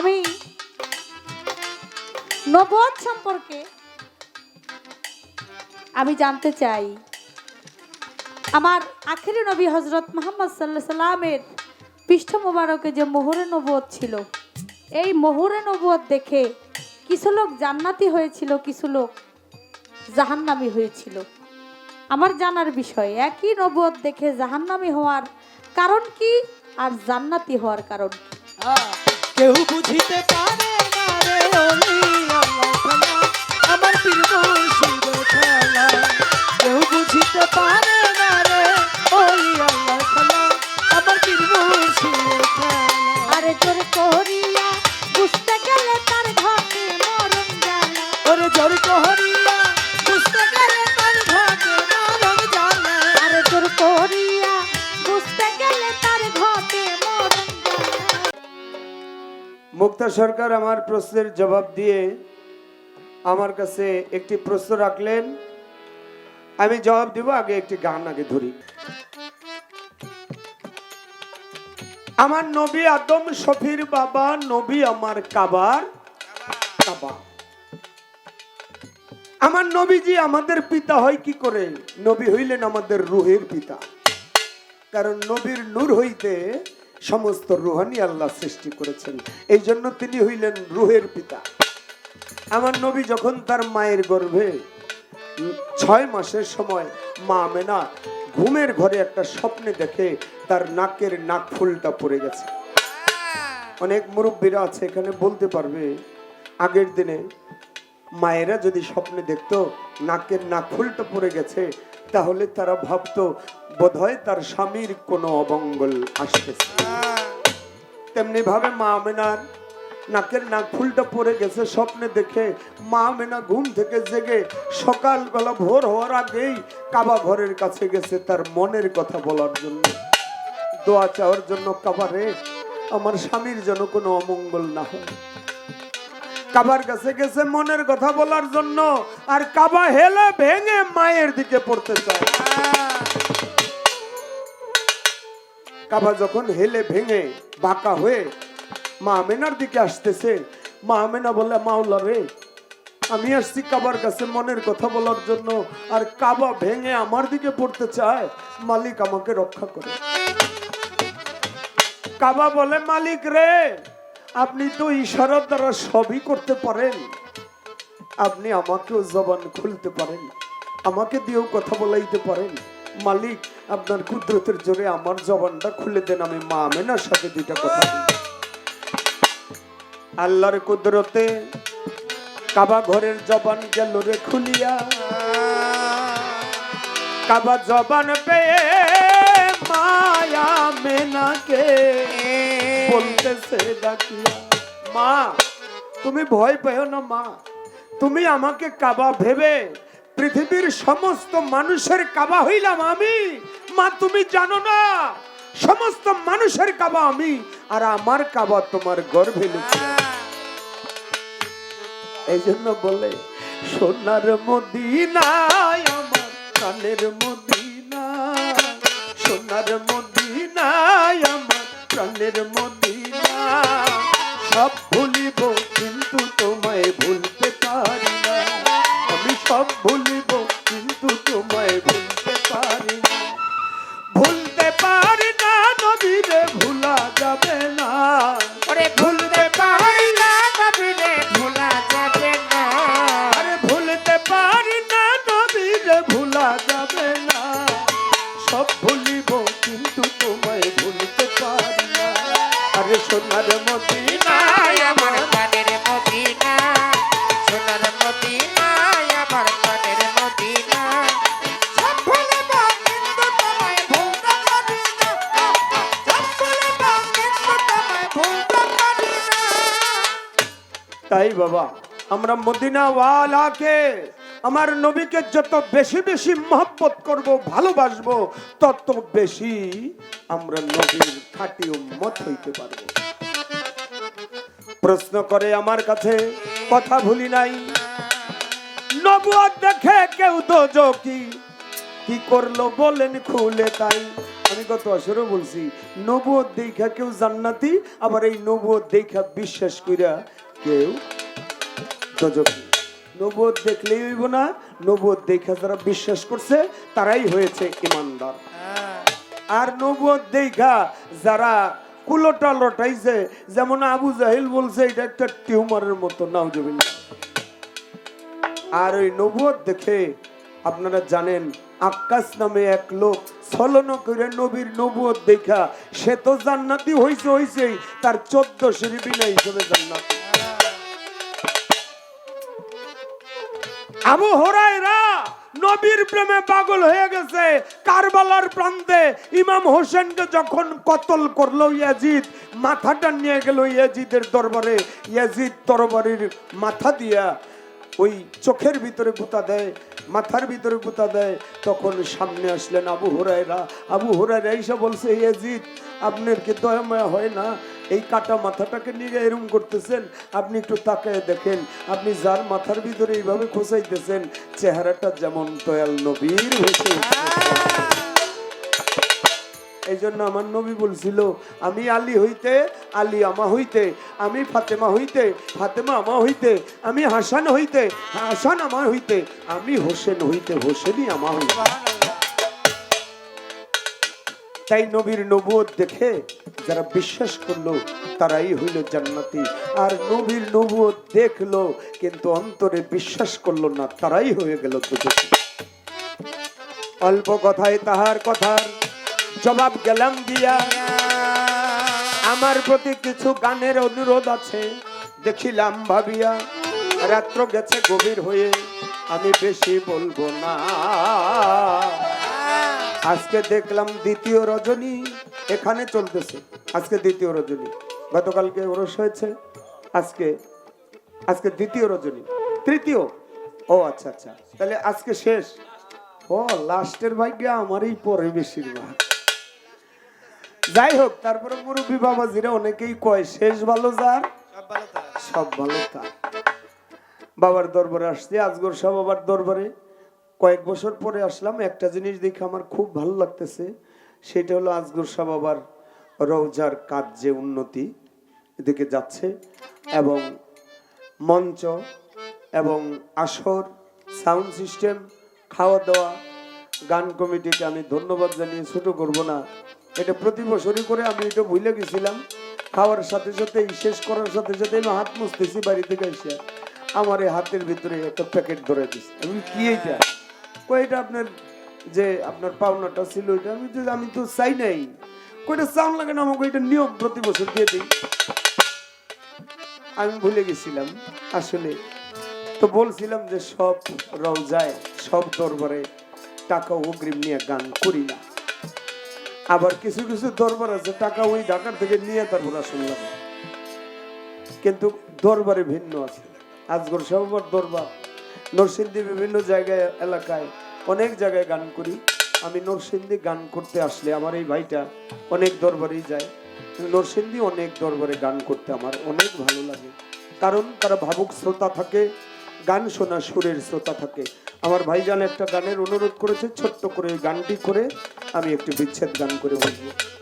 আমি নবদ সম্পর্কে আমি জানতে চাই। আমার আখেরি নবী হজরত মোহাম্মদ সাল্লাহ সাল্লামের পৃষ্ঠ মোবারকে যে মোহরে নবদ ছিল, এই মোহরে নবদ দেখে কিছু লোক জান্নাতি হয়েছিল, কিছু লোক জাহান্নামি হয়েছিল। আমার জানার বিষয়, একই নবদ দেখে জাহান্নামি হওয়ার কারণ কি আর জান্নাতি হওয়ার কারণ কি? কেউ বুঝিতে পারে না রে ওলি আল্লাহ খেলা। আমার পীর মুর্শিদ খেলা। কেউ বুঝিতে পারে না রে ওলি আল্লাহ খেলা। আমার পীর মুর্শিদ খেলা। আরে তোর করিয়া বুঝতে গেলে তার ঘটে মরণ জানা ওরে জোর কহরিয়া মুক্তা সরকার আমার প্রশ্নের জবাব দিয়ে আমার কাছে একটি প্রশ্ন রাখলেন। আমি জবাব দিব, আগে একটি গান আগে ধরি। আমার নবী আদম, শফির বাবা, নবী আমার কাবার কাবা। আমার নবীজি আমাদের পিতা হয় কি করে? নবী হইলেন আমাদের রুহের পিতা। কারণ নবীর নূর হইতে সমস্ত রুহানি আল্লাহ সৃষ্টি করেছেন। এই জন্য তিনি হইলেন রুহের পিতা। আমার নবী যখন তার মায়ের গর্ভে ছয় মাসের সময় মা মেনা ঘুমের ঘরে একটা স্বপ্নে দেখে তার নাকের নাক ফুলটা পড়ে গেছে। অনেক মুরব্বীরা আছে এখানে বলতে পারবে, আগের দিনে মায়েরা যদি স্বপ্নে দেখতো নাকের নাক ফুলটা পড়ে গেছে, তাহলে তারা ভাবতো, বোধহয় তার স্বামীর কোনো অমঙ্গল আসতেছে। তেমনি ভাবে মা আমেনার নাকের নাক ফুলটা পড়ে গেছে, স্বপ্নে দেখে। মা আমেনা ঘুম থেকে জেগে সকালবেলা ভোর হওয়ার আগেই কাবা ঘরের কাছে গেছে তার মনের কথা বলার জন্য। দোয়া চাওয়ার জন্য কাবারে আমার স্বামীর যেন কোনো অমঙ্গল না হয়। কাবার কাছে গেছে মনের কথা বলার জন্য, আর কাবা হেলে ভেঙে মায়ের দিকে পড়তে চায়। কাবা যখন হেলে ভেঙে বাঁকা হয়ে মা আমেনার দিকে আসতেছে, মা আমেনা বলে, মাওলা রে, আমি আসছি কাবার কাছে মনের কথা বলার জন্য, আর কাবা ভেঙে আমার দিকে পড়তে চায়, মালিক আমাকে রক্ষা করে। কাবা বলে, মালিক রে, আপনি তো ইশারার দ্বারা সবই করতে পারেন, আপনি আমাকেও জবান খুলতে পারেন, আমাকে দিয়েও কথা বলাইতে পারেন। মালিক, আপনার কুদরতের জোরে আমার জবানটা খুলে দেন, আমি মা আমেনার সাথে দুইটা কথা আল্লাহর কুদরতে কাবা ঘরের জবান গেল রে খুলিয়া। কাবা জবান পেয়ে মায়া মেনাকে বলতেছে, ডাকিয়া, মা, তুমি ভয় পেও না মা, তুমি আমাকে কাবা ভেবে পৃথিবীর সমস্ত মানুষের কাবা হইলাম আমি। মা, তুমি জানো না? সমস্ত মানুষের কাবা আমি, আর আমার কাবা তোমার গর্ভে এই জন্য বলে, সোনার মদিনায়, আমার কানের মদিনা সোনার মদিনায়, আমার প্রাণের মদিনা সব ভুলিব, কিন্তু তোমায় আমি সব ভুলিব, কিন্তু তোমায় ভুলতে পারি না। ভুলতে পারি না নবীরে ভুলা যাবে না। ভুলতে তাই বাবা, আমরা মদিনা ওয়ালাকে আমার নবীকে যত বেশি বেশি মহব্বত করব, ভালোবাসবো, তত বেশি আমরা নবীর খাঁটি উম্মত হইতে পারব। প্রশ্ন করে আমার কাছে, কথা ভুলি নাই। নবুয়াত দেখে কেউ তো জকি কি করল বলেন খুলে তাই। আমি গত আসরেও বলছি নবুয়ত দেখা কেউ জান্নাতি, আবার এই নবুয়ত দেখা বিশ্বাস কইরা কেউ? নবুয়ত দেখলেই হইব না নবুয়ত দেখা যারা বিশ্বাস করছে তারাই হয়েছে ইমানদার। হ্যাঁ। আর নবুয়ত দেখা যারা কুলোটা লটাইছে যেমন আবু জাহিল বলছে এটা একটা টিউমারের মতো নাউজুবিল্লাহ আর ওই নবদ দেখে আপনারা জানেন আক্কাস নামে এক লোক ছলন করে নবীর নবুয়ত দেখা সে তো জান্নাতি হইছে হইছেই তার চোদ্দ সিঁড়ি নাই হিসেবে জান্নাতি। আবু হরাইরা নবীর প্রেমে পাগল হয়ে গেছে। কারবালার প্রান্তে ইমাম হোসেনকে যখন কতল করল ইয়াজিদ, মাথাটা নিয়ে গেল ইয়াজিদের দরবারে। ইয়াজিদ তরবারির মাথা দিয়া ওই চোখের ভিতরে গুতা দেয়। মাথার ভিতরে গুতা দেয়, তখন সামনে আসলেন আবু হরাইরা আবু হরাইরা এইসব বলছে ইয়াজিদ, আপনার কি দয়া হয় না? এই কাটা মাথাটাকে নিয়ে এরম করতেছেন। আপনি একটু তাকায় দেখেন, আপনি যার মাথার ভিতরে এইভাবে খোঁচাইতেছেন, চেহারাটা যেমন তয়াল নবীর হয়েছে এই জন্য আমার নবী বলছিল, আমি আলী হইতে, আলী আমা হইতে, আমি ফাতেমা হইতে, ফাতেমা আমা হইতে, আমি হাসান হইতে, হাসান আমা হইতে, আমি হোসেন হইতে, হোসেনই আমা হইতে। তাই নবীর নবুয়ত দেখে যারা বিশ্বাস করল, তারাই হইল জান্নাতি। আর নবীর নবুয়ত দেখল, কিন্তু অন্তরে বিশ্বাস করল না, তারাই হয়ে গেল অল্প কথায় তাহার কথার জবাব গেলাম দিয়া। আমার প্রতি কিছু গানের অনুরোধ আছে, দেখিলাম ভাবিয়া। রাত্র গেছে গভীর হয়ে, আমি বেশি বলব না। আজকে দেখলাম দ্বিতীয় রজনী এখানে চলতেছে। আজকে দ্বিতীয় রজনী। গতকালকে ওরস হয়েছে, আজকে আজকে দ্বিতীয় রজনী। তৃতীয়? ও আচ্ছা আচ্ছা। তাহলে আজকে শেষ। ও, লাস্টের ভাগ্য আমারই পরে বেশিরভাগ যাই হোক তারপরে মুরব্বী বাবাজিরা অনেকেই কয় শেষ ভালো যার? সব ভালো তো তার। বাবার দরবারে আসছি আজগর সাহ বাবার দরবারে। কয়েক বছর পরে আসলাম একটা জিনিস দেখে আমার খুব ভালো লাগতেছে সেটা হলো আজগর শাহ বাবার রওজার কাজ যে উন্নতি এদিকে যাচ্ছে এবং মঞ্চ এবং আসর সাউন্ড সিস্টেম খাওয়া দাওয়া গান কমিটিকে আমি ধন্যবাদ জানিয়ে ছোট করব না। এটা প্রতি বছরই করে আমি এটা ভুলে গেছিলাম। খাওয়ার সাথে সাথে শেষ করার সাথে সাথে আমি হাত মুছতেছি বাড়ি থেকে এসে। আমার এই হাতের ভিতরে একটা প্যাকেট ধরে দিচ্ছে আমি কি এইটা? কয়টা আপনার যে আপনার পাওনাটা ছিল ওইটা? আমি তো আমি তো চাই নাই। কয়টা চাউন লাগে না, আমাকে এটা নিয়ম প্রতি বছর দিয়ে দিই। আমি ভুলে গেছিলাম। আসলে তো বলছিলাম যে সব রওজায়, সব দরবারে টাকা অগ্রিম নিয়ে গান করি না। আবার কিছু কিছু দরবার আছে, টাকা ওই ঢাকার থেকে নিয়ে তারপর শুনলাম কিন্তু দরবারে ভিন্ন আছে। আজগর সবার দরবার, নরসিংদী বিভিন্ন জায়গায়, এলাকায় অনেক জায়গায় গান করি। আমি নরসিংদী গান করতে আসলে আমার এই ভাইটা অনেক দরবারেই যায়। নরসিংদী অনেক দরবারে গান করতে আমার অনেক ভালো লাগে। কারণ তারা ভাবুক শ্রোতা থাকে গান শোনা সুরের শ্রোতা থাকে। আমার ভাইজান একটা গানের অনুরোধ করেছে, ছোট্ট করে গানটি করে আমি একটি বিচ্ছেদ গান করে বলব।